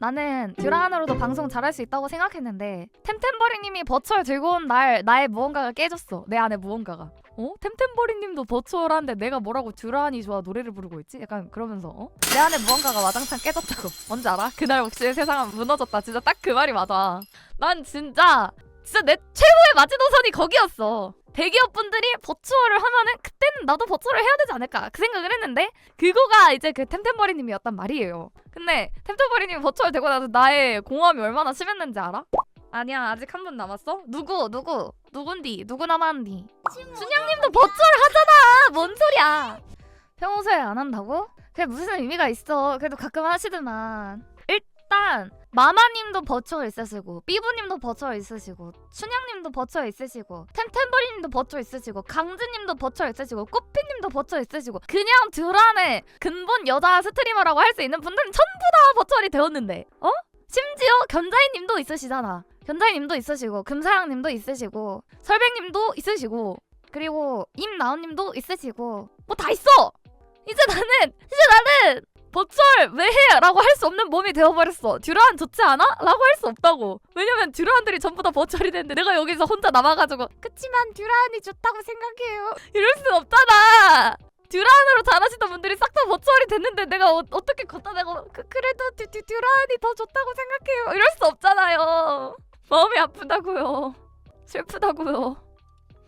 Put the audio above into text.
나는 듀란으로도 방송 잘할 수 있다고 생각했는데 템템버리님이 들고 온날 나의 무언가가 깨졌어. 내 안에 무언가가. 어? 템템버리님도 버추얼한데 내가 뭐라고 듀란이 좋아 노래를 부르고 있지? 약간 그러면서 어? 내 안에 무언가가 와장창 깨졌다고. 뭔지 알아? 그날 혹시 세상은 무너졌다. 진짜 딱 그 말이 맞아. 난 진짜 진짜 내 최고의 마지노선이 거기였어. 대기업 분들이 버추얼을 하면은 그때는 나도 버추얼을 해야 되지 않을까 그 생각을 했는데 그거가 이제 그 템템버리님이었단 말이에요. 근데 템템버리님 버추얼 되고 나서 나의 공허함이 얼마나 심했는지 알아? 아니야 아직 한 분 남았어? 누구 누구 누군디 누구 남았니? 준영님도 버추얼 하잖아 뭔 소리야? 평소에 안 한다고? 그게 무슨 의미가 있어? 그래도 가끔 하시더만 일단 마마님도 버추얼 있으시고 삐부님도 버추얼 있으시고 춘향님도 버추얼 있으시고 템템버리님도 버추얼 있으시고 강즈님도 버추얼 있으시고 꾸피님도 버추얼 있으시고 그냥 듀란의 근본 여자 스트리머라고 할 수 있는 분들은 전부 다 버추얼이 되었는데 어? 심지어 견자이님도 있으시잖아 견자이님도 있으시고 금사양님도 있으시고 설백님도 있으시고 그리고 임나은님도 있으시고 뭐 다 있어 이제 나는 이제 나는 버추얼 왜 해? 라고 할 수 없는 몸이 되어버렸어. 듀란 좋지 않아? 라고 할 수 없다고. 왜냐면 듀란들이 전부 다 버추얼이 됐는데 내가 여기서 혼자 남아가지고 그치만 듀란이 좋다고 생각해요. 이럴 순 없잖아. 듀란으로 잘하시던 분들이 싹 다 버추얼이 됐는데 내가 어, 어떻게 걷다 대고 그, 그래도 듀, 듀, 듀란이 더 좋다고 생각해요. 이럴 수 없잖아요. 마음이 아프다고요. 슬프다고요.